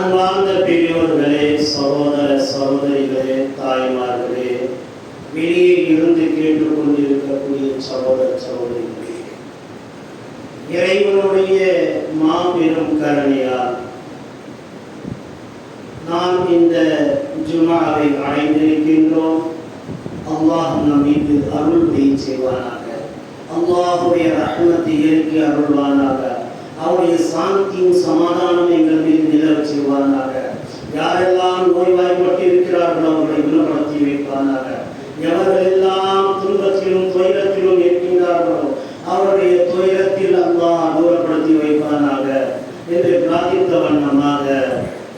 அன்பார்ந்த பெரியோர்களே சகோதர சகோதரிகளே தாய்மார்களே வெளியே இருந்து கேட்டுக்கொண்டிருக்கக்கூடிய சகோதர சகோதரிகளே இறைவனுடைய மாபெரும் கருணையால் நாம் இந்த ஜுமாவை அடைந்திருக்கின்றோம். அல்லாஹ் நம் மீது அருள் செய்வானாக. அல்லாஹுடைய ரத்னத்தை இயற்கை அருள்வானாக. அவருடைய சாந்தியும் சமாதானம் எங்கள் மீது நிலவச் செய்வார்களாக யாரெல்லாம் நோய்வாய்ப்பட்டு இருக்கிறார்களோ அவர்களை குணப்படுத்தி வைப்பானாக எவர்களெல்லாம் துன்பத்திலும் துயரத்திலும் இருக்கின்றார்களோ அவருடைய துயரத்தில் அல்லா தூரப்படுத்தி வைப்பானாக என்று பிரார்த்தித்த வண்ணமாக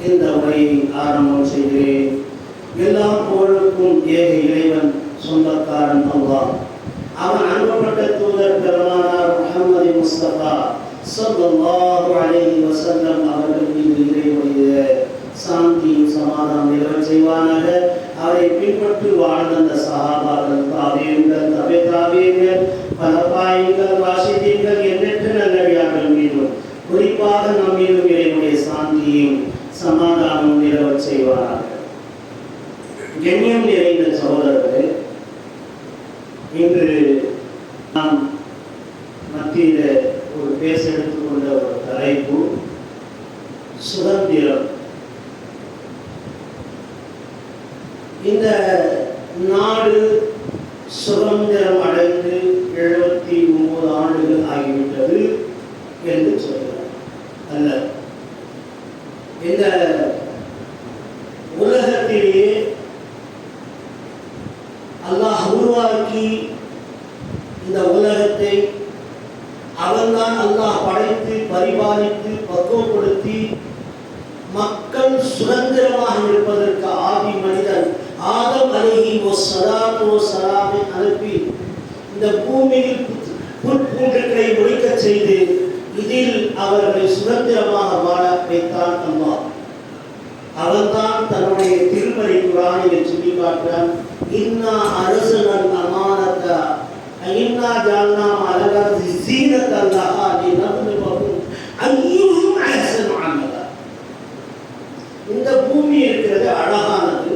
இந்த உரையை ஆரம்பம் செய்கிறேன். எல்லா புகழுக்கும் ஏக இறைவன் சொந்தக்காரன் அல்லாஹ். அவன் அனுப்பப்பட்ட தூதர் பெருமானார் முகமது முஸ்தபா. ஸல்லல்லாஹு அலைஹி வஸல்லம் அவர்கள் மீது இறைவனுடைய சாந்தியும் சமாதானம் நிலவச் செய்வானாக. அவரை பின்பற்றி வாழ்ந்த அந்த சஹாபாக்கள் தாபியங்கள் தபே தாபியங்கள் பல வாசித்தீர்கள் ராஷிதீன்கள் எண்ணற்ற நல்லடியார்கள் மீதும் குறிப்பாக நம் மீதும் இறைவனுடைய சாந்தியும் சமாதானம் நிலவச் செய்வானாக. கண்ணியம் நிறைந்த சகோதரர்களே இன்று நாம் மத்தியில் ஒரு பேச எடுத்துக்கொண்ட ஒரு தலைப்பு சுதந்திரம் இந்த நாடு சுதந்திரம் அடைந்து எழுபத்தி ஒன்பது ஆண்டுகள் ஆகிவிட்டது என்று சொல்கிறார் அல்ல. இந்த உலகத்திலேயே அல்லாஹ் உருவாக்கி இந்த உலகத்தை அவன்தான் அல்லாஹ் படைத்து பரிபாலித்து பக்குவப்படுத்தி மக்கள் சுதந்திரமாக இருப்பதற்கு ஆதி மனிதன் ஆதம் அலைஹி ஓ சலாத்து ஓ அனுப்பி இந்த பூமியில் புல் பூண்டுகளை செய்து இதில் அவர்களை சுதந்திரமாக வாழ வைத்தான் அல்லாஹ். அவன்தான் தன்னுடைய திருமறை குரானில் சொல்லி காட்டுறான் இன்னா அரசனல் அமானத்தா இன்னா ஜால்னா அலகர்தி சீனத்தல் லஹா லினப்லுவஹும் அய்யுஹும் அஹ்சனு அமலா இந்த பூமி இருக்கிறது அழகானது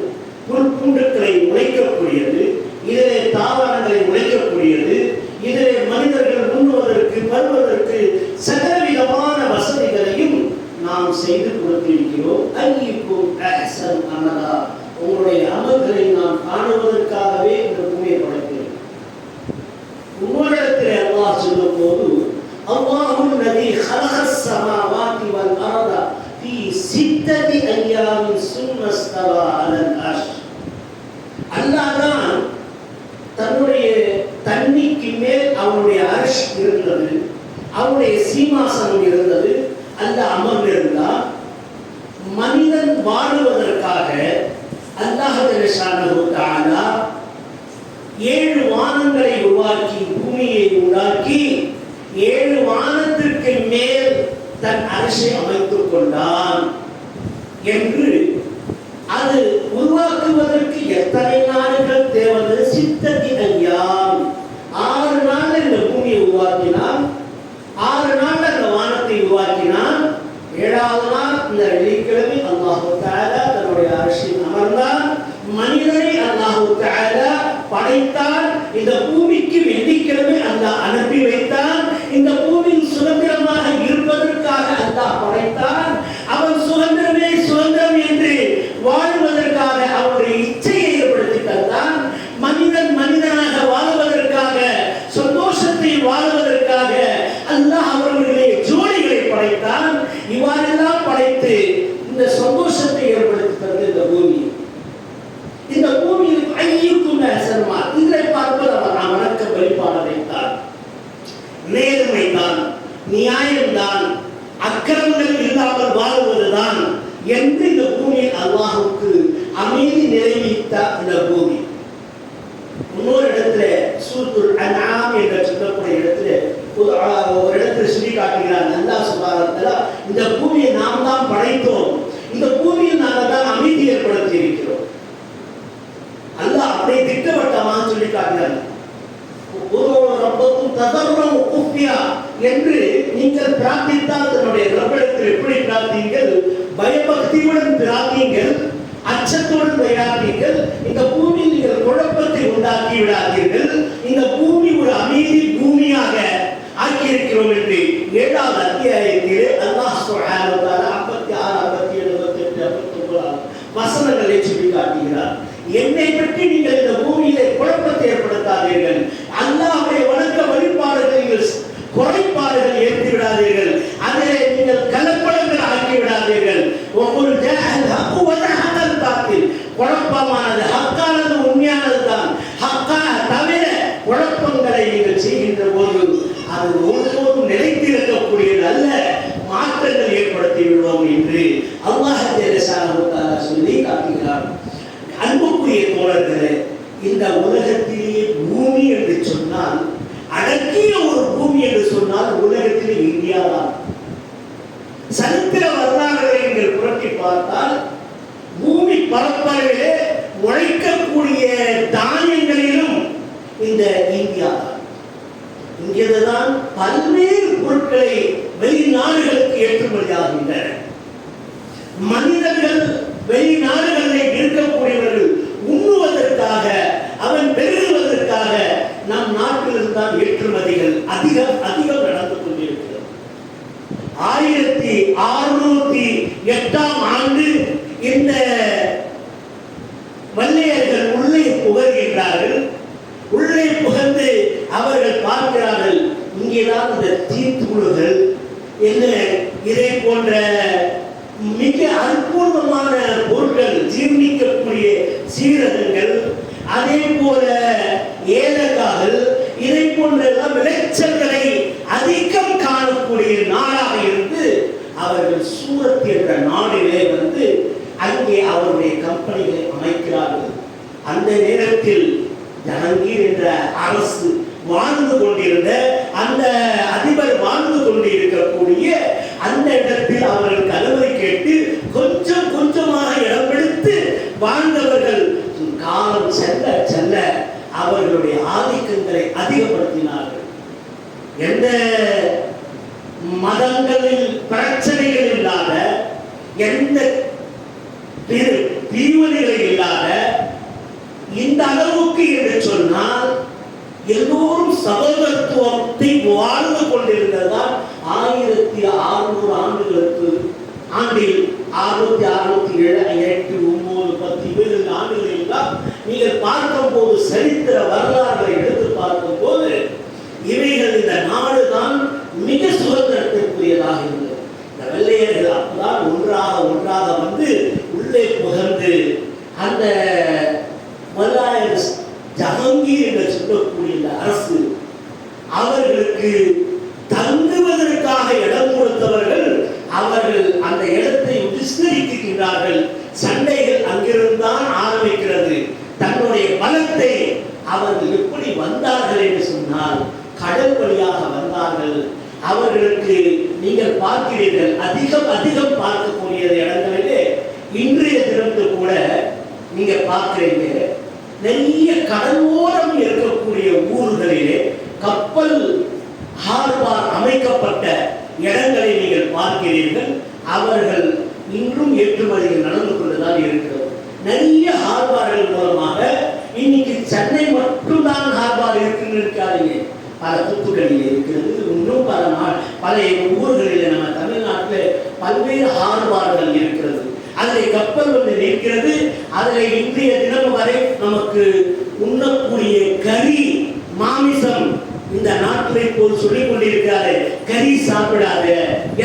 புல்பூண்டுக்களை உழைக்கக்கூடியது இதிலே தாவரங்களை உழைக்கக்கூடியது இதிலே மனிதர்கள் உண்ணுவதற்கு வருவதற்கு சகலவிதமான வசதிகளையும் நாம் செய்து கொடுத்திருக்கிறோம் ஐயுக்கும் அஹ்சன் அமலா உங்களுடைய அமல்களை நாம் காணுவதற்காகவே இந்த பூமியை படைக்கிறோம் உங்களிடத்தில் அல்லாஹ் சொல்லும் போது அல்லாஹும் நதி ஹலகஸ் சமாவாதி வல் அரத ஃபீ சித்ததி ஐயாமின் சும்மஸ்தவா அலல் அர்ஷ் அல்லாஹ் தான் தன்னுடைய தண்ணிக்கு மேல் அவனுடைய அர்ஷ் இருந்தது அவனுடைய சீமாசனம் இருந்தது அந்த அமர்ந்திருந்தால் மனிதன் வாழுவதற்காக அல்லாஹ் ஜல்லஷானஹு தஆலா ஏழு வானங்களை உருவாக்கி பூமியை உண்டாக்கி ஏழு வானத்திற்கு மேல் தன் அரசை அமைத்துக் கொண்டான் என்று அது உருவாக்குவதற்கு எத்தனை நாடுகள் தேவது சித்தத்தி ஐயாம் ஆறு நாள் இந்த பூமியை உருவாக்கினான். ஆறு நாள் அந்த வானத்தை உருவாக்கினான். ஏழாவது நாள் இந்த வெள்ளிக்கிழமை அல்லாஹு தஆலா தன்னுடைய அரசில் அமர்ந்தான். மனிதனை அல்லாஹு தஆலா படைத்தான். இந்த பூமிக்கு வெள்ளிக்கிழமை அந்த அனுப்பி வைத்தான் இந்த பூமியில் சுதந்திரமாக இருப்பதற்காக அல்லாஹ் படைத்தான் அவன் சுதந்திரமே சுதந்திரம் என்று வாழ்வதற்காக அவருடைய இச்சையை ஏற்படுத்தி தந்தான் மனிதன் மனிதனாக வாழ்வதற்காக சந்தோஷத்தை வாழ்வதற்காக அல்லாஹ் அவர்களுடைய ஜோடிகளை படைத்தான் இவ்வாறெல்லாம் படைத்து இந்த சந்தோஷத்தை ஏற்படுத்தி தந்தது இந்த பூமி இந்த பூமியில் ஐயுக்கும் இதை பார்ப்பது அவர் வணக்க வழிபாடு வைத்தார் நேர்மைதான் நியாயம்தான் அக்கிரமங்கள் இல்லாமல் வாழ்வதுதான் என்று இந்த பூமியில் அல்லாஹுக்கு அமைதி நிறைவித்த இந்த பூமி. சுட்டிக்காட்டுகிறார் ஒருவரும் என்று நீங்கள் பிரார்த்தித்தால் எப்படி பிரார்த்தீங்கள் பயபக்தியுடன் பிரார்த்தீங்கள் அச்சத்துடன் விளையாட்டீர்கள் இந்த பூமி நீங்கள் குழப்பத்தை உண்டாக்கி விடாதீர்கள். இந்த பூமி ஒரு அமைதி பூமியாக ஆக்கியிருக்கிறோம் என்று ஏழாவது அத்தியாயத்திலே அல்லாஹ் ஐம்பத்தி ஆறு ஐம்பத்தி ஏழு ஐம்பத்தி எட்டு ஐம்பத்தி ஒன்பது வசனங்களை சுட்டி காட்டுகிறார் என்னை இந்த இந்தியா. தான் இங்கிருந்துதான் பல்வேறு பொருட்களை வெளிநாடுகளுக்கு ஏற்றுமதியாகின்றன. மனிதர்கள் வெளிநாடுகளில் இருக்கக்கூடியவர்கள் உண்ணுவதற்காக அவன் பெருகுவதற்காக நம் நாட்டில் தான் ஏற்றுமதிகள் அதிகம் அதிகம் நடந்து கொண்டிருக்கிறது. ஆயிரத்தி அறுநூத்தி எட்டாம் ஆண்டு இந்த வல்லையர்கள் உள்ளே புகழ்கின்றார்கள் உள்ளே புகழ்ந்து அவர்கள் பார்க்கிறார்கள் இங்கேதான் இந்த தீத்துழுகள் என்ன? இதை போன்ற மிக அற்புதமான பொருட்கள் ஜீர்ணிக்கக்கூடிய சீரகங்கள் அதே போல ஏலக்காகள் இதை போன்ற விளைச்சல்களை அதிகம் காணக்கூடிய நாடாக இருந்து அவர்கள் சூரத் என்ற நாடிலே வந்து அங்கே அவருடைய கம்பெனிகளை அமைக்கிறார்கள். அந்த நேரத்தில் ஜஹங்கீர் என்ற அரசு வாழ்ந்து கொண்டிருந்த அதிபர் வாழ்ந்து கொண்டிருக்கக்கூடிய அந்த இடத்தில் அவர்கள் அனுமதி கேட்டு கொஞ்சம் கொஞ்சமாக இடம் எடுத்து வாழ்ந்தவர்கள் காலம் செல்ல செல்ல அவர்களுடைய ஆதிக்கங்களை அதிகப்படுத்தினார்கள். எந்த மதங்களில் பிரச்சனைகள் இல்லாத எந்த பிரிவினைகள் இல்லாத இந்த அளவுக்கு என்று சொன்னால் எல்லோரும் சகோதரத்துவத்தை வாழ்ந்து கொண்டிருந்ததால் ஆயிரத்தி அறுநூறு ஆண்டுகளுக்கு ஆண்டில் அறுநூத்தி அறுநூத்தி ஏழு எட்டு ஒன்பது பத்து இருபது ஆண்டுகளில் தான் நீங்கள் பார்க்கும் போது சரித்திர வரலாறு எடுத்து பார்க்கும் போது இவைகள் இந்த நாடு தான் மிக சுதந்திரத்திற்குரியதாக இருந்தது இந்த வெள்ளையர்கள் அப்பதான் ஒன்றாக ஒன்றாக வந்து உள்ளே புகழ்ந்து அந்த மலாயர் ஜஹங்கீர் என்று சொல்லக்கூடிய இந்த அரசு அவர்களுக்கு தங்குவதற்காக இடம் கொடுத்தவர்கள் அவர்கள் அந்த இடத்தை விஸ்தரிக்கின்றார்கள் சண்டைகள் அங்கிருந்தான் ஆரம்பிக்கிறது தன்னுடைய பலத்தை அவர்கள் எப்படி வந்தார்கள் என்று சொன்னால் கடல் வழியாக வந்தார்கள் அவர்களுக்கு நீங்கள் பார்க்கிறீர்கள் அதிகம் அதிகம் பார்க்கக்கூடிய இடங்களிலே இன்றைய தினத்தில் கூட நீங்க பார்க்கிறீங்க நிறைய கடலோரம் இருக்கக்கூடிய ஊர்களிலே கப்பல் அமைக்கப்பட்ட இடங்களை நீங்கள் பார்க்கிறீர்கள். அவர்கள் இன்றும் ஏற்றுமதியில் நடந்து கொண்டுதான் இருக்கிறது நிறைய ஹார்பார்கள் மூலமாக இன்னைக்கு சென்னை மட்டும்தான் ஹார்பார் இருக்குன்னு இருக்காதீங்க. பல தூத்துக்குடியில் இருக்கிறது. இன்னும் பல நாள் பல ஊர்களில் நம்ம தமிழ்நாட்டில் பல்வேறு ஹார்பார்கள் இருக்கிறது. அதில் கப்பல் வந்து நிற்கிறது. அதில் இன்றைய தினம் வரை நமக்கு உண்ணக்கூடிய கறி மாமிசம் இந்த நாட்டில் இப்போது சொல்லிக் கொண்டிருக்காரு கறி சாப்பிடாத.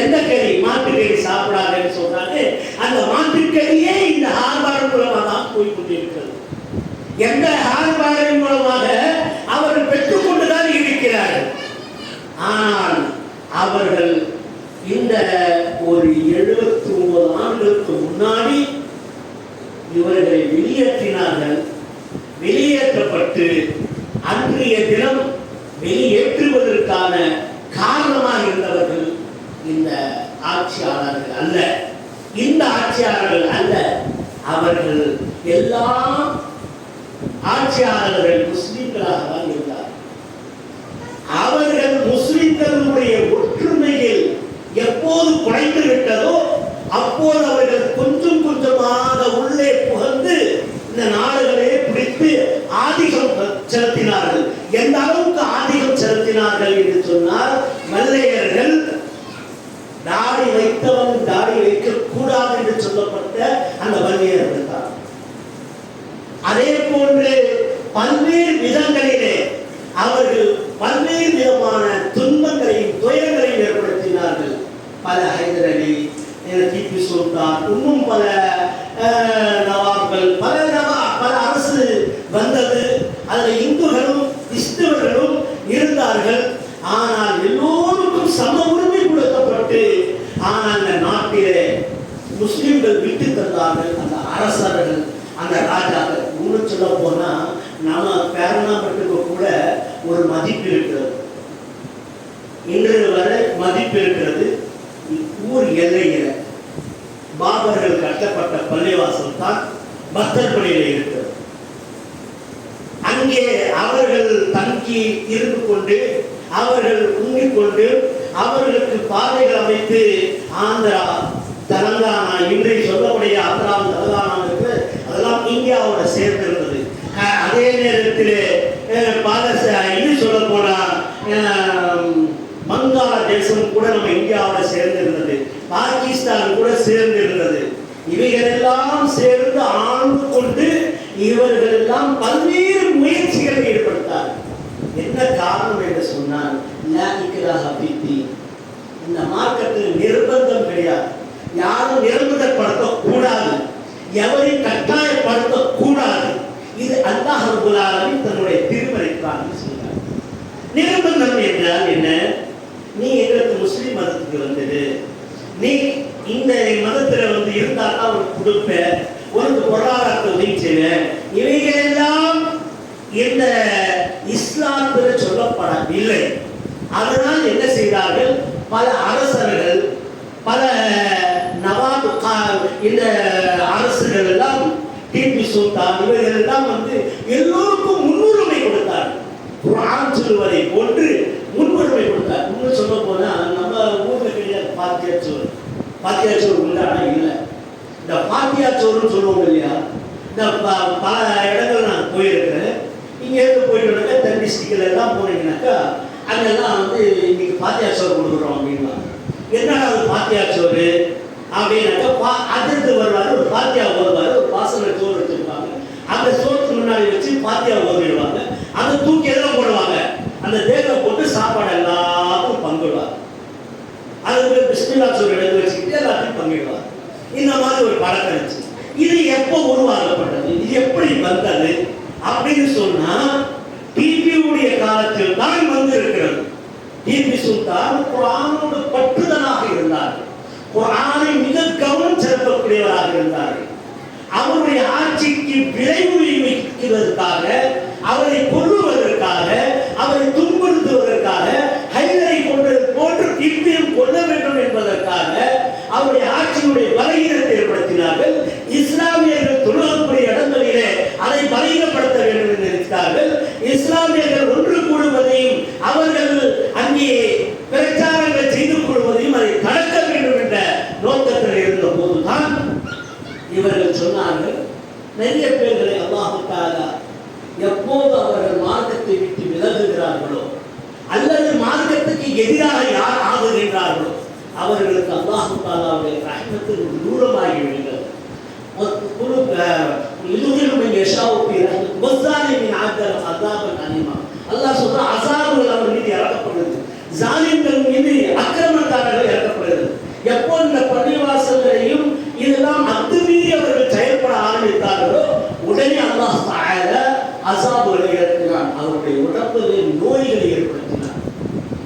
எந்த கறி? மாட்டுக்கறி சாப்பிடாதன்னு சொல்றாரு அந்த மாட்டுக்கறியே இந்த ஹார்பார் மூலமாக தான் போய் கொண்டிருக்கிறது எந்த ஹார்பாரின் மூலமாக அவர்கள் பெற்றுக்கொண்டுதான் இருக்கிறார்கள். ஆனால் அவர்கள் இந்த ஒரு எழுபத்தி ஒன்பது ஆண்டுகளுக்கு முன்னாடி இவர்களை வெளியேற்றினார்கள். வெளியேற்றப்பட்டு அன்றைய தினம் வெளியேற்றுவதற்கான காரணமாக இருந்தவர்கள் இந்த ஆட்சியாளர்கள் அல்ல. இந்த ஆட்சியாளர்கள் அல்ல. அவர்கள் எல்லா ஆட்சியாளர்கள் முஸ்லிம்களாக தான் இருந்தார் அவர்கள் முஸ்லிம்களுடைய ஒற்றுமையில் எப்போது குறைந்து விட்டதோ அப்போது அவர்கள் கொஞ்சம் கொஞ்சமாக உள்ளே புகழ்ந்து இந்த நாடுகளே பிடித்து ஆதிகம் செலுத்தினார்கள். எந்த அளவுக்கு ஆதிகம் செலுத்தினார்கள் என்று சொன்னால் மல்லையர்கள் தாடி வைத்தவன் தாடி வைக்க கூடாது என்று சொல்லப்பட்ட அந்த வன்னியர்கள் தான். அதே போன்று பல்வேறு விதங்களிலே அவர்கள் பல்வேறு விதமான துன்பங்களையும் துயரங்களையும் ஏற்படுத்தினார்கள். பல ஹைதர் அலி அஹ் சுல்தான் இன்னும் பல அஹ், நவாப்கள் பல நவா பல அரசு வந்தது அதில் இந்துக்களும் கிறிஸ்தவர்களும் இருந்தார்கள் ஆனால் எல்லோருக்கும் சம உரிமை கொடுக்கப்பட்டு ஆனால் அந்த நாட்டிலே முஸ்லிம்கள் விட்டு தந்தார்கள் அந்த அரசர்கள் அந்த ராஜாக்கள் இன்னும் சொல்ல போனா நம்ம பேரணாம்பட்டுக்கு கூட ஒரு மதிப்பு இருக்கிறது இன்று வரை மதிப்பு இருக்கிறது ஊர் எல்லையில பாபர்கள் கட்டப்பட்ட பள்ளிவாசல் தான் பக்தர்படியில் இருக்கிறது அங்கே அவர்கள் தங்கி இருந்து கொண்டு அவர்கள் உண்ணிக் கொண்டு அவர்களுக்கு பாதைகள் அமைத்து ஆந்திரா தெலங்கானா இன்றைய சொல்லக்கூடிய ஆந்திரா தெலங்கானாவுக்கு அதெல்லாம் இந்தியாவோட சேர்ந்திருந்தது அஹ் அதே நேரத்தில் பாலச இது சொல்ல போனா வங்காள தேசம் கூட நம்ம இந்தியாவோட சேர்ந்திருந்தது பாகிஸ்தான் கூட சேர்ந்திருந்தது இவைகளெல்லாம் சேர்ந்து ஆண்டு கொண்டு இவர்கள் எல்லாம் பல்வேறு முயற்சிகளை ஈடுபடுத்தார் என்ன காரணம் என்று சொன்னால் லா இக்ராஹ ஃபித்தீன். இந்த மார்க்கத்தில் நிர்பந்தம் கிடையாது யாரும் நிர்பந்தப்படுத்த கூடாது எவரையும் கட்டாயப்படுத்த கூடாது இது அல்லாஹ் ரப்பல் ஆலமீன் தன்னுடைய திருமறைக்காக சொல்றார் நிர்பந்தம் என்றால் என்ன நீ எங்களுக்கு முஸ்லிம் மதத்துக்கு வந்தது நீ இந்த மதத்துல வந்து இருந்தால் உனக்கு கொடுப்பேன் உனக்கு பொருளாதாரத்தை உதவி செய்வேன் இவைகளெல்லாம் இந்த இஸ்லாத்தில் சொல்லப்படவில்லை அதனால் என்ன செய்தார்கள்? பல அரசர்கள் பல நவாப் கா- இந்த அரசுகள் எல்லாம் டிபி சுல்தான் இவர்கள் எல்லாம் வந்து எல்லோருக்கும் முன்னுரிமை கொடுத்தார். குரான் சொல்லுவதை போன்று முன்னுரிமை கொடுத்தார். இன்னும் சொல்ல போனால் நம்ம ஊர்ல கிடையாது பாத்தியா சோறு பாத்தியா சோறு உண்டானா இல்லை. இந்த பாத்தியா சோறுன்னு சொல்லுவோம் இல்லையா? இந்த ப- பல இடங்கள் நான் போயிருக்கிறேன். இங்கே இருந்து போயிட்டு வந்தாக்க டிஸ்ட்ரிக்ட்ல எல்லாம் போனீங்கன்னாக்கா அதெல்லாம் வந்து இன்னைக்கு பாத்தியார் சோறு கொடுக்குறோம் அப்படின்னா. என்னடா ஒரு பாத்தியா சோறு? அப்படின்னாக்கா பா அதிர்ந்து வருவார் ஒரு பாத்தியா வருவார் ஒரு பாசன சோறு வச்சுருப்பாங்க. அந்த சோறுக்கு முன்னாடி வச்சு பாத்தியா ஓதிடுவாங்க அந்த தூக்கி எல்லாம் போடுவாங்க? அந்த தேவை போட்டு சாப்பாடு எல்லாத்துக்கும் பங்கிடுவாங்க அதுக்கு பிஸ்மில்லா சோறு எடுத்து வச்சுக்கிட்டு எல்லாத்தையும் பங்கிடுவார். இந்த மாதிரி ஒரு பழக்கம் இருந்துச்சு. இது எப்போ உருவாக்கப்பட்டது? இது எப்படி வந்தது? அப்படின்னு சொன்னா டிபியுடைய காலத்தில் தான் வந்திருக்கிறது. டிபி சுல்தான் குரானோடு பற்றுதலாக இருந்தார்கள். குரானை மிக கவனம் செலுத்தக்கூடியவராக இருந்தார்கள். அவருடைய ஆட்சிக்கு விளைவு வைக்கிறதுக்காக அவரை கொள்ளுவதற்காக அவரை துன்புறுத்துவதற்காக ஹைதரை கொண்டது போன்று திப்பியும் கொல்ல வேண்டும் என்பதற்காக அவருடைய ஆட்சியுடைய பலகீனத்தை ஏற்படுத்தினார்கள். இஸ்லாமியர்கள் தொழுகக்கூடிய இடங்களிலே அதை பலகீனம் வேண்டும் என்று நினைத்தார்கள் இஸ்லாமியர்கள் ஒன்று கூடுவதையும் அவர்கள் அங்கே பிரச்சாரங்கள் செய்து கொள்வதையும் அதை தடுக்க வேண்டும் என்ற நோக்கத்தில் இருந்த போதுதான் இவர்கள் சொன்னார்கள் நிறைய பேர்களை அல்லாஹு தாலா எப்போது அவர்கள் மார்க்கத்தை விட்டு விலகுகிறார்களோ அல்லது மார்க்கத்துக்கு எதிராக யார் ஆகுகின்றார்களோ அவர்களுக்கு அல்லாஹு தாலாவுடைய ரஹ்மத்து தூரமாகி விடுகிறது இதுகளும் யஷாவுக்கு வஸ்ஸாலிமின் ஆக்கரம் அதாபன் அனிமா அல்லாஹ் சொல்ற அசாபுகள் அவர் மீது இறக்கப்படுது ஜாலிம்கள் மீது அக்கிரமக்காரர்கள் இறக்கப்படுகிறது. எப்போ இந்த பள்ளிவாசல்களையும் இதெல்லாம் அத்துமீறி அவர்கள் செயல்பட ஆரம்பித்தார்களோ உடனே அல்லாஹ் தஆலா அசாபுகளை இறக்கினான் அவருடைய உடம்பிலே நோய்களை ஏற்படுத்தினார்.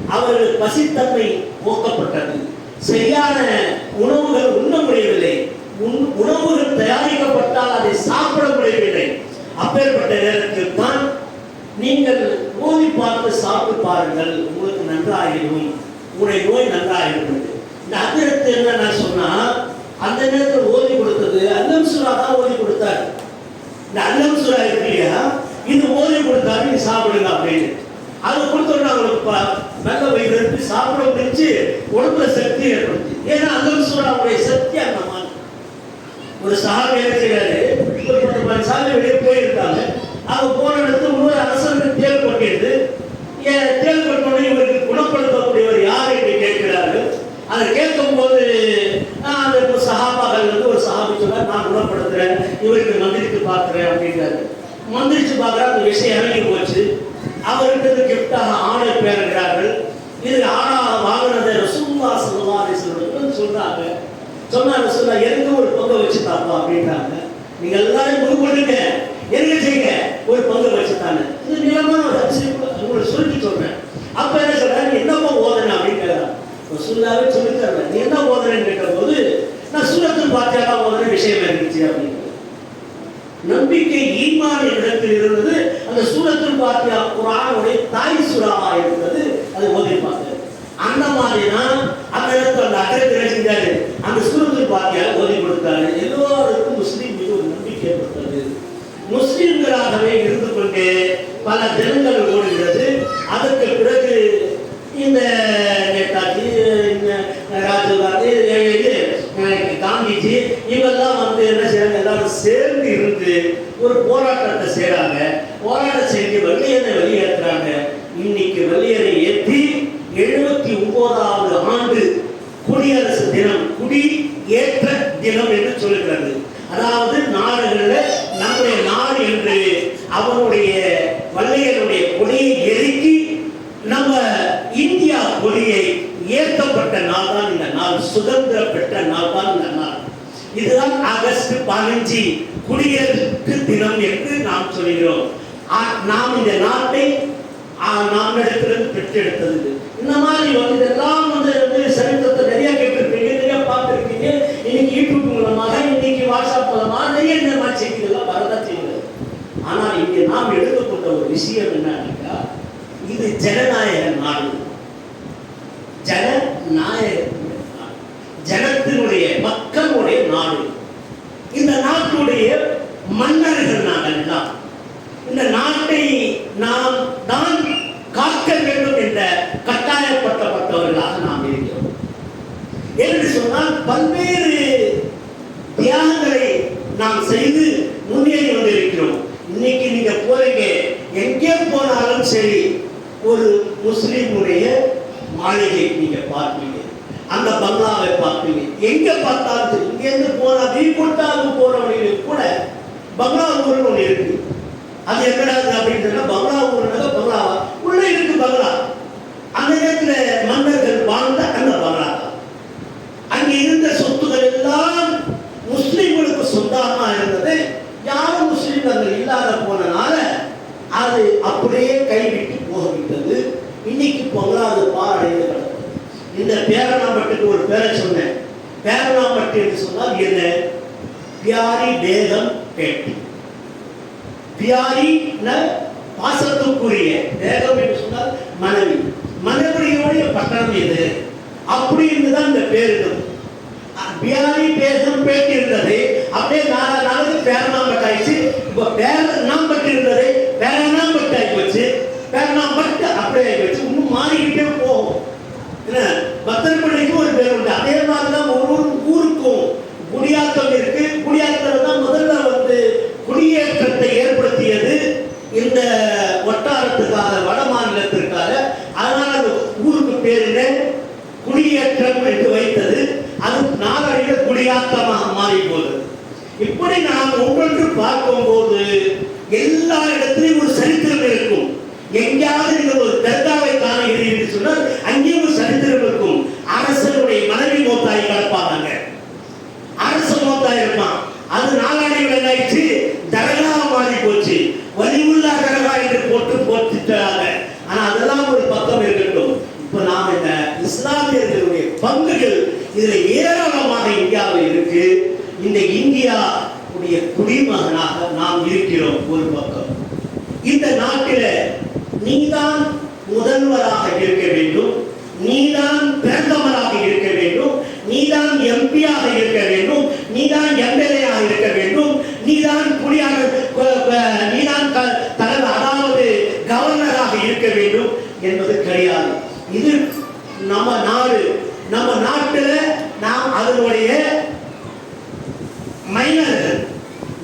அவர்கள் பசித்தன்மை போக்கப்பட்டது. சரியான உணவுகள் உண்ண முடியவில்லை. உணவுகள் தயாரிக்கப்பட்டால் அதை சாப்பிட முடியவில்லை. அப்பேற்பட்ட நேரத்தில் தான் நீங்கள் நோய் பார்த்து சாப்பிட்டு பாருங்கள். உங்களுக்கு நன்றாகிடும் உங்களுடைய நோய் நன்றாகிடும் இந்த அதிரத்து என்ன சொன்னா அந்த நேரத்தில் ஓதி கொடுத்தது அல்லம் சுரா தான் ஓதி கொடுத்தார் இந்த அல்லம் சுரா இருக்கு இல்லையா இது ஓதி கொடுத்தாரு நீ சாப்பிடுங்க அப்படின்னு அது கொடுத்தோம்னா அவங்களுக்கு ப- நல்ல வயிறு இருக்கு சாப்பிட முடிஞ்சு உடம்புல சக்தி ஏற்படுத்தி. ஏன்னா அல்லம் அவருடைய சக்தி அந்த மாதிரி ஒரு சஹாபி என்ன செய்யறாரு ஒரு பத்து பதினஞ்சு சாமி வெளியே போயிருக்காங்க. அவங்க போன இடத்துல இன்னொரு அரசருக்கு தேல் கொட்டிடுது ஏன் தேல் கொட்டோடனே இவருக்கு குணப்படுத்தக்கூடியவர் யார் என்று கேட்கிறார்கள். அதை கேட்கும்போது ஆஹ், அந்த சகாபாக்கள் வந்து ஒரு சகாபி சொன்னார் நான் குணப்படுத்துறேன். இவருக்கு மந்திரித்து பார்க்கிறேன் அப்படின்றாரு. மந்திரிச்சு பார்க்குற அந்த விஷயம் இறங்கி போச்சு. அவருக்கு கிஃப்டாக சொல்றாங்க. சொன்னாங்க சொன்னா எனக்கு ஒரு பங்கு வச்சு தாப்பா அப்படின்றாங்க. நீங்க எல்லாரும் முடிவு பண்ணுங்க என்ன செய்யுங்க ஒரு பங்கு வச்சு தானே இது நிலமான ஒரு அதிசயம் உங்களை சுருக்கி சொல்லி சொல்றேன். அப்ப என்ன சொல்றாங்க என்னப்பா ஓதனை அப்படின்னு கேட்கறாங்க ரசூல்லாவே சொல்லி தரல. நீ என்ன ஓதனைன்னு கேட்ட போது நான் சூரத்தில் பார்த்தாதான் ஓதனை விஷயம் இருந்துச்சு அப்படின்னு. நம்பிக்கை ஈமான் இடத்தில் இருந்தது. அந்த சூரத்தில் பார்த்தியா குரானுடைய தாய் சுறாவா இருந்தது. அது ஓதிப்பாங்க. அந்த மாதிரி தான் அந்த இடத்துல அந்த அக்கறை என்ன செஞ்சாரு. அந்த சூரத்தில் பார்த்தியா? ஓதி கொடுத்தாரு. எல்லோருக்கும் முஸ்லீம் மீது ஒரு நம்பிக்கை ஏற்பட்டது. முஸ்லீம்களாகவே இருந்து கொண்டு பல தினங்கள் ஓடுகிறது. அதற்கு பிறகு இந்த நேதாஜி இந்த ராஜீவ் காந்தி இது காந்திஜி இவெல்லாம் வந்து என்ன செய்யறாங்க எல்லாரும் சேர்ந்து இருந்து ஒரு போராட்டத்தை செய்றாங்க போராட்டம் செஞ்சு வெள்ளையனை வெளியேற்றுறாங்க இன்னைக்கு வெள்ளையனை ஏற்றி எழுபத்தி ஒன்பதாவது ஆண்டு குடியரசு தினம் குடி ஏற்ற தினம் என்று சொல்லுகிறது. அதாவது நாடுகளில் நம்முடைய நாடு என்று அவனுடைய வல்லையனுடைய கொடியை எரிக்கி நம்ம இந்தியா கொடியை ஏற்கப்பட்ட நாள் தான் இந்த நாள் சுதந்திர பெற்ற நாள் தான் இந்த நாள். இதுதான் ஆகஸ்ட் பதினஞ்சு குடியரசு தினம் என்று நாம் சொல்கிறோம். நாம் இந்த நாட்டை நாம் இடத்திலிருந்து பெற்றெடுத்தது இந்த மாதிரி வந்து இதெல்லாம் மூலமாக இன்னைக்கு வாட்ஸ்அப் மூலமாக நிறைய இந்த செய்திகள்லாம் வரதான் செய்யுது. ஆனால் இங்கே நாம் எடுத்துக்கொண்ட ஒரு விஷயம் என்னன்னா இது ஜனநாயக நாடு. ஜனநாயக ஜனத்தினுடைய மக்களுடைய நாடு. இந்த நாட்டுடைய மன்னர்கள் நாங்கள் எல்லாம் இந்த நாட்டை நாம் தான் காக்க வேண்டும் என்ற கட்டாயப்படுத்தப்பட்டவர்களாக நாம் இருக்கிறோம். என்று சொன்னால் பல்வேறு தியாகங்களை நாம் செய்து முன்னேறி வந்திருக்கிறோம் இன்னைக்கு நீங்க போறீங்க எங்கே போனாலும் சரி ஒரு முஸ்லீமுடைய மாளிகை நீங்க பார்ப்பீங்க. அந்த பங்களாவை பார்ப்பீங்க. எங்க பார்த்தாலும் இங்கேருந்து போனா வீக்கொட்டாவுக்கு போற வழியில கூட பங்களா ஊர்னு ஒன்று இருக்கு. அது என்னடா அப்படின்னு சொன்னா பங்களா ஊர்னால பங்களாவா? உள்ள இருக்கு பங்களா. அந்த நேரத்தில் மன்னர்கள் வாழ்ந்த அந்த பங்களா தான் அங்கே இருந்த சொத்துக்கள் எல்லாம் முஸ்லிம்களுக்கு சொந்தமா இருந்தது யாரும் முஸ்லிம் அங்க இல்லாத போனனால அது அப்படியே கைவிட்டு போகவிட்டது இன்னைக்கு பொங்கலாது பாரடைந்து கிடந்தது இந்த பேரணாம்பட்டுக்கு ஒரு பேரை சொன்னேன். பேரணாம்பட்டு என்று சொன்னால் என்ன? பியாரி பேகம் பேட்டி பியாரி பாசத்துக்குரிய தேகம் என்று சொன்னால் மனைவி. மனைவியுடைய பட்டணம் இது அப்படி இருந்துதான் இந்த பேரிடம் இருந்தது. பியாரி பேசம் பேட்டி இருந்தது. அப்படியே நாலா நாளுக்கு பேரணாம்பட்டாயிடுச்சு இப்போ பேரணாம்பட்டு இருந்தது. பேரணாம்பட்டு ஆகி போச்சு பேரணாம்பட்டு அப்படியே ஆகி போச்சு இன்னும் மாறிக்கிட்டே போகும் என்ன ஒரு பேர் உண்டு. அதே மாதிரி தான் ஒரு ஒரு ஊருக்கும் குடியாத்தம் இருக்கு. குடியாத்தம் தான் முதல்ல வந்து குடியேற்றத்தை ஏற்படுத்தியது இந்த வட்டாரத்துக்காக வட மாநிலத்திற்காக. அதனால அந்த ஊருக்கு பேர் குடியேற்றம் என்று வைத்தது. அது நாளடைவில் குடியாத்தமாக மாறி போகுது இப்படி நாம் ஒவ்வொன்று பார்க்கும்போது எல்லா இடத்திலும் ஒரு சரித்திரம் இருக்கும். எங்கேயாவது நீங்கள் ஒரு தர்காவை காணுகிறீர்கள் என்று சொன்னால் அங்கேயும் ஒரு சரித்திரம் இருக்கும் அரசனுடைய மனைவி மோத்தாய் கிடப்பாங்க அரச மோத்தாய் இருப்பான் அது நாளாடைவில் என்ன ஆயிடுச்சு தரகா மாறி போச்சு வலிவுள்ளா தரகா என்று போட்டு போட்டுட்டாங்க ஆனா அதெல்லாம் ஒரு பக்கம் இருக்கட்டும் இப்ப நாம் இந்த இஸ்லாமியர்களுடைய பங்குகள் இதுல ஏராளமாக இந்தியாவில் இருக்கு இந்த இந்தியா உடைய குடிமகனாக நாம் இருக்கிறோம் ஒரு பக்கம் இந்த நாட்டில நீதான் முதல்வராக இருக்க வேண்டும் நீதான் பிரதமராக இருக்க வேண்டும் நீதான் எம்பியாக இருக்க வேண்டும் நீதான் எம்எல்ஏயாக இருக்க வேண்டும் நீதான் குடியாக நீதான் க- தலைவர் அதாவது கவர்னராக இருக்க வேண்டும் என்பது கிடையாது இது நம்ம நாடு நம்ம நாட்டுல நாம் அதனுடைய மைனர்கள்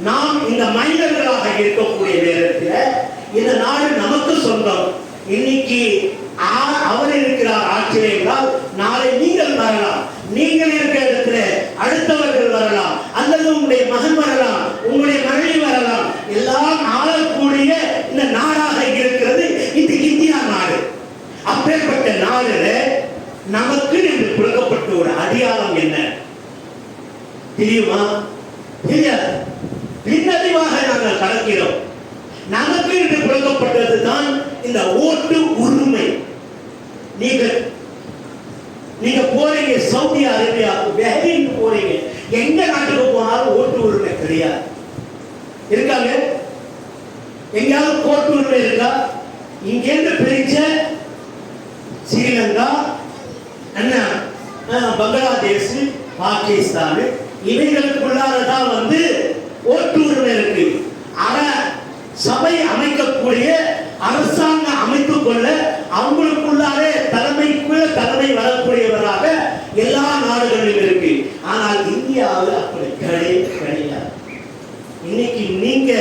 நாம் இந்த மைனர்களாக இருக்கக்கூடிய நேரத்தில் இந்த நாடு நமக்கு சொந்தம். இன்னைக்கு ஆ- அவர் இருக்கிறார் ஆட்சியில் என்றால் நாளை நீங்கள் வரலாம். நீங்கள் இருக்கிற இடத்துல அடுத்தவர்கள் வரலாம். அல்லது உங்களுடைய மகன் வரலாம். உங்களுடைய மனைவி வரலாம். எல்லாம் ஆளக்கூடிய இந்த நாடாக இருக்கிறது இந்த இந்தியா நாடு. அப்பேற்பட்ட நாடுல நமக்கு என்று கொடுக்கப்பட்ட ஒரு அதிகாரம் என்ன? தெரியுமா? தெரியாது பின்னறிவாக நாங்கள் கடக்கிறோம் நமக்கு என்று கொடுக்கப்பட்டது தான் இந்த ஓட்டு உரிமை. நீங்கள் நீங்க போறீங்க சவுதி அரேபியா பஹ்ரைன் போறீங்க. எங்க நாட்டுக்கு போனாலும் ஓட்டு உரிமை கிடையாது. இருக்காங்க? எங்கேயாவது ஓட்டு உரிமை இருக்கா? இங்கேருந்து பிரிச்ச ஸ்ரீலங்கா என்ன பங்களாதேஷ் பாகிஸ்தான் இவைகளுக்குள்ளாரதான் வந்து ஓட்டு உரிமை இருக்கு. ஆனா சபை அமைக்கக்கூடிய அரசாங்கம் அமைத்துக் கொள்ள அவங்களுக்குள்ள தலைமைக்குள்ள தலைமை வரக்கூடியவராக எல்லா நாடுகளிலும் இருக்கு ஆனால் இந்தியாவில் அப்படி கிடையவே கிடையாது இன்னைக்கு நீங்க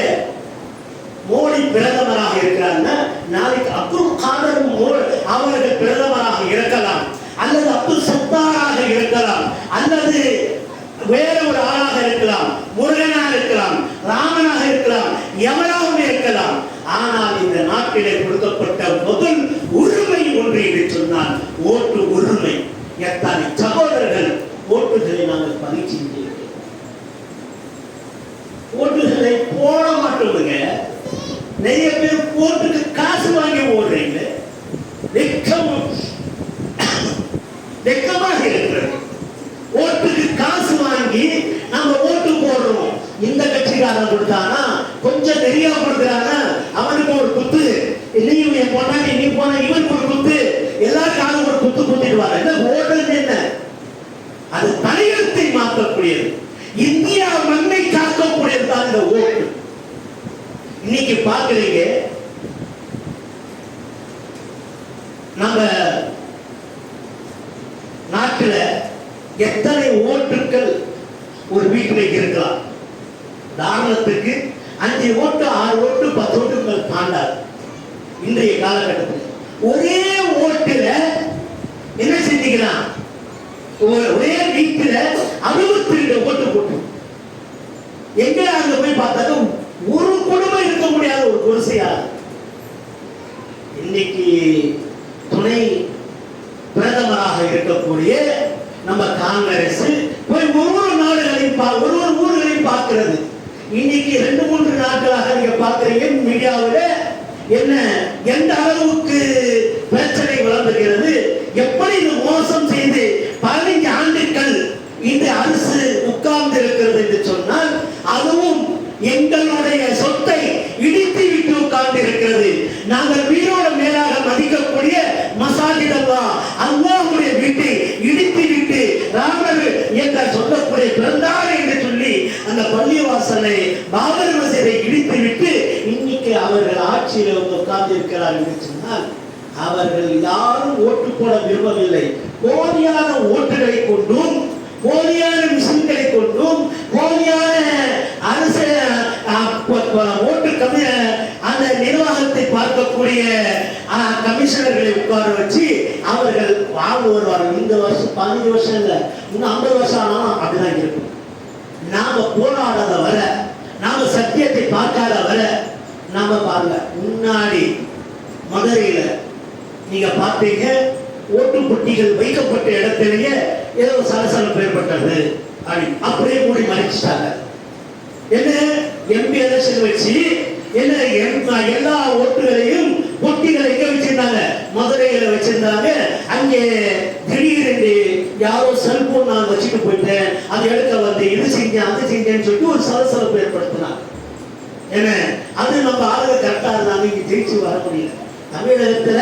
மோடி பிரதமராக இருக்கிறாங்கன்னா நாளைக்கு அப்துல் காதர் மோ- அவர்கள் பிரதமராக இருக்கலாம் அல்லது அப்துல் சத்தாராக இருக்கலாம் அல்லது வேற ஒரு ஆளாக இருக்கலாம் முருகனாக இருக்கலாம் ராமனாக இருக்கலாம் எவனாகவும் இருக்கலாம் ஆனால் இந்த நாட்டிலே கொடுக்கப்பட்ட முதல் உரிமை ஒன்று என்று சொன்னால் ஓட்டு உரிமை. எத்தனை சகோதரர்கள் ஓட்டுகளை நாங்கள் பதிவு செய்திருக்கிறோம் ஓட்டுகளை போட மாட்டோமுங்க. நிறைய பேர் ஓட்டுக்கு காசு வாங்கி ஓடுறீங்க. வெக்கம் வெக்கமாக இருக்கிறது. ஓட்டுக்கு காசு வாங்கி நாங்க ஓட்டு போடுறோம். இந்த கட்சிக்காரன் கொடுத்தானா? கொஞ்சம் நிறைய கொடுக்குறாங்க அவனுக்கு ஒரு குத்து நீ என் பொண்டாட்டி நீ போன இவனுக்கு ஒரு குத்து எல்லாருக்காக ஒரு சொல்வார் என்ன ஓடுறது என்ன? அது தலையெழுத்தை மாற்றக்கூடியது. இந்தியா மண்ணை காக்கக்கூடியது தான் இந்த ஓட்டு. இன்னைக்கு பாக்குறீங்க நம்ம நாட்டுல எத்தனை ஓட்டுக்கள் ஒரு வீட்டில் இருக்கலாம்? உதாரணத்துக்கு அஞ்சு ஓட்டு ஆறு ஓட்டு பத்து ஓட்டுகள் தாண்டாது. இன்றைய காலகட்டத்தில். ஒரே ஓட்டுல என்ன செஞ்சுக்கலாம் ஒரே வீட்டுல அறுபத்தி ரெண்டு ஓட்டு போட்டு. எங்க அங்க போய் பார்த்தாக்க ஒரு குடும்பம் இருக்க முடியாத ஒரு குடிசையா இன்னைக்கு துணை பிரதமராக இருக்கக்கூடிய நம்ம காங்கிரஸ் போய் ஒவ்வொரு நாடுகளையும் பா- ஒரு ஒரு ஊர்களையும் பார்க்கிறது. இன்னைக்கு ரெண்டு மூன்று நாட்களாக நீங்க பார்க்கிறீங்க மீடியாவில் என்ன எந்த அளவுக்கு பிரச்சனை வளர்ந்துகிறது எப்படி இது மோசம் செய்து பதினைஞ்சு ஆண்டுகள் இந்த அரசு உட்கார்ந்து இருக்கிறது என்று சொன்னால் அதுவும் எங்களுடைய சொத்தை இடித்து விட்டு உட்கார்ந்து இருக்கிறது நாங்கள் வீரோட மேலாக மதிக்கக்கூடிய மசாஜித் அல்லா வீட்டை இடித்து விட்டு ராமர் என்ற சொல்லக்கூடிய பிறந்தார் என்று சொல்லி அந்த பள்ளிவாசலை பாபர் மசீதை இடித்து விட்டு இன்னைக்கு அவர்கள் ஆட்சியில் உட்கார்ந்து இருக்கிறார் என்று சொன்னால் அவர்கள் யாரும் ஓட்டு போட விரும்பவில்லை. போதியான ஓட்டுகளை கொண்டும் போதியான மிஷின்களை கொண்டும் போதியான அரசு ஓட்டு கம்மி அந்த நிர்வாகத்தை பார்க்கக்கூடிய கமிஷனர்களை உட்கார வச்சு அவர்கள் வாழ்ந்து வருவார்கள். இந்த வருஷம் பதினஞ்சு வருஷம் இல்லை இன்னும் ஐம்பது வருஷம் ஆனாலும் அப்படிதான் இருக்கும். நாம போராடாத வர நாம சத்தியத்தை பார்க்காத வர நாம பாருங்க முன்னாடி மதுரையில நீங்க பார்த்தீங்க ஓட்டு புட்டிகள் வைக்கப்பட்ட இடத்திலேயே ஏதோ சலசலப்பு ஏற்பட்டது. அப்படி அப்படியே மூடி மறைச்சிட்டாங்க. என்ன? எம்பி எலெக்ஷன் வச்சு என்ன? எல்லா ஓட்டுகளையும் பொட்டிகளை எங்க வச்சிருந்தாங்க. மதுரையில வச்சிருந்தாங்க. அங்கே திடீரென்று யாரோ செல்போன் நான் வச்சுட்டு போயிட்டேன். அதை எடுக்க வந்து இது செஞ்சேன் அது செஞ்சேன்னு சொல்லிட்டு ஒரு சலசலப்பு ஏற்படுத்தினாங்க. என்ன? அது நம்ம ஆளுங்க கரெக்டா இருந்தாங்க இங்க ஜெயிச்சு வர முடியல. தமிழகத்துல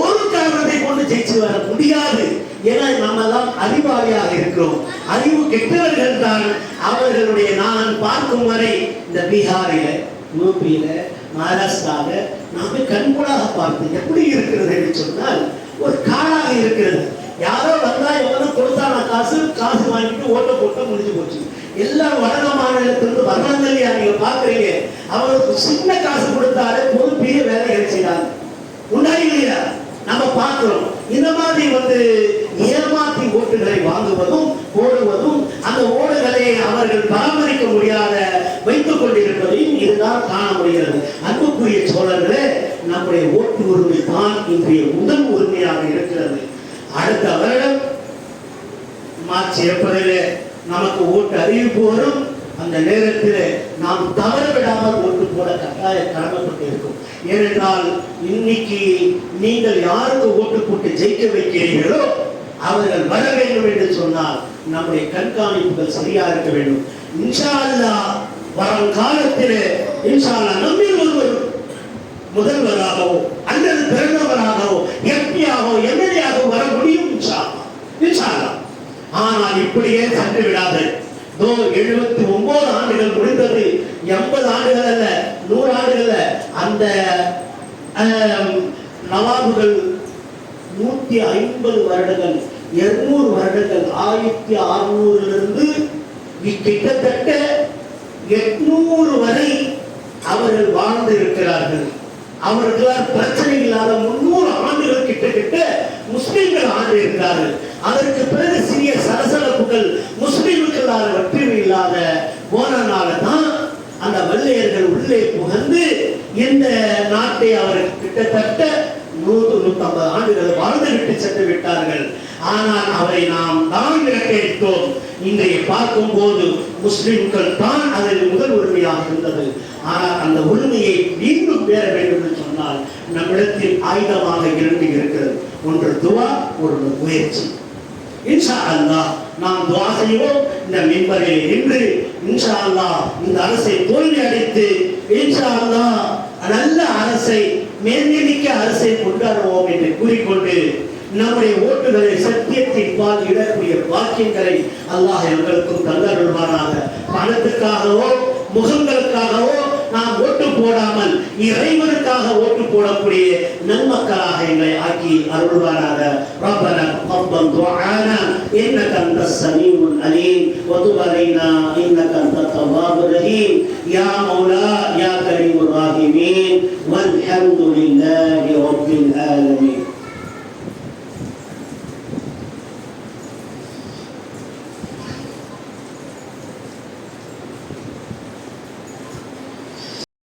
ஒரு காரணத்தை கொண்டு ஜெயிச்சு வர முடியாது. ஏன்னா நம்ம எல்லாம் அறிவாளியாக இருக்கிறோம். அறிவு கெட்டவர்கள் தான் அவர்களுடைய நான் பார்க்கும் வரை இந்த பீகாரில யூபியில மகாராஷ்டிரால நாம கண்கூடாக பார்த்து எப்படி இருக்கிறது என்று சொன்னால் ஒரு காடாக இருக்கிறது. யாரோ வந்தா எவ்வளவு கொடுத்தான காசு காசு வாங்கிட்டு ஓட்ட போட்டு முடிஞ்சு போச்சு. எல்லாம் வடக மாநிலத்திலிருந்து வர்றாங்க இல்லையா நீங்க பாக்குறீங்க அவங்களுக்கு சின்ன காசு கொடுத்தாலே போதும் பெரிய வேலைகளை உண்டா நம்ம பார்க்கிறோம். இந்த மாதிரி வந்து ஏமாற்றி ஓட்டுகளை வாங்குவதும் போடுவதும் அந்த ஓடுகளை அவர்கள் பராமரிக்க முடியாத வைத்துக் கொண்டிருப்பதையும் இதுதான் காண முடிகிறது. அன்புக்குரிய சோழர்களே நம்முடைய ஓட்டு உரிமை தான் இன்றைய முதல் உரிமையாக இருக்கிறது. அடுத்த வருடம் மார்ச் ஏப்ரலில் நமக்கு ஓட்டு அறிவிப்பு வரும். அந்த நேரத்தில் நாம் தவற விடாமல் ஓட்டு போட கட்டாய கடமைப்பட்டு இருக்கும் ஏனென்றால் இன்னைக்கு நீங்கள் யாருக்கு ஓட்டு போட்டு ஜெயிக்க வைக்கிறீர்களோ அவர்கள் வர வேண்டும் என்று சொன்னால் நம்முடைய கண்காணிப்புகள் சரியா இருக்க வேண்டும். இன்ஷா அல்லாஹ் வரும் காலத்தில் இன்ஷா நம்பி நம்மில் ஒருவர் முதல்வராகவோ அல்லது பிறந்தவராகவோ எம்பியாகவோ எம்எல்ஏயாகவோ வர முடியும் இன்ஷா இன்ஷால்லா இன்ஷா ஆனால் இப்படியே சென்று விடாது. எழுபத்தி ஒன்பது ஆண்டுகள் முடிந்தது. எண்பது ஆண்டுகள் அல்ல நூறு ஆண்டுகள் அந்த நவாபுகள் நூத்தி ஐம்பது வருடங்கள் இருநூறு வருடங்கள். ஆயிரத்தி அறுநூறிலிருந்து கிட்டத்தட்ட எட்நூறு வரை அவர்கள் வாழ்ந்து இருக்கிறார்கள். அவர்களால் பிரச்சனை இல்லாத முன்னூறு ஆண்டுகள் கிட்டத்தட்ட முஸ்லிம்கள் ஆண்டு இருக்கிறார்கள். அதற்கு பிறகு சிறிய சலசலப்புகள் முஸ்லிம்களால் வெற்றி இல்லாத போனனால தான் அந்த வல்லையர்கள் உள்ளே புகழ்ந்து இந்த நாட்டை அவர்கள் கிட்டத்தட்ட நூறு நூற்றம்பது ஆண்டுகள் வாழ்ந்து விட்டு சென்று விட்டார்கள். ஆனால் அவரை நாம் தான் விரட்டியடித்தோம் இன்றைய பார்க்கும் போது முஸ்லிம்கள் தான் அதில் முதல் உரிமையாக இருந்தது. ஆனால் அந்த உரிமையை மீண்டும் பெற வேண்டும் என்று சொன்னால் நம்மிடத்தில் ஆயுதமாக இருந்து இருக்கிறது. ஒன்று துவா ஒரு முயற்சி. இன்ஷா அல்லாஹ் நாம் துவா செய்வோம். இந்த மின்பரில் நின்று இன்ஷா அல்லாஹ் இந்த அரசை தோல்வி அடைத்து இன்ஷா அல்லா நல்ல அரசை மேல்நிலைக்க அரசை கொண்டாடுவோம் என்று கூறிக்கொண்டு நம்முடைய ஓட்டுகளை சத்தியத்தின் பால் இடக்கூடிய வாக்கியங்களை அல்லாஹ் எங்களுக்கும் தந்தருள்வாராக பணத்துக்காகவோ முகங்களுக்காகவோ நாம் ஓட்டு போடாமல் இறைவனுக்காக ஓட்டு போடக்கூடிய நன்மக்களாக எங்களை ஆக்கி அருள்வாராக ربنا تقبل دعانا انك انت السميع العليم وتب علينا انك انت التواب الرحيم يا مولا يا كريم الراحمين والحمد لله رب العالمين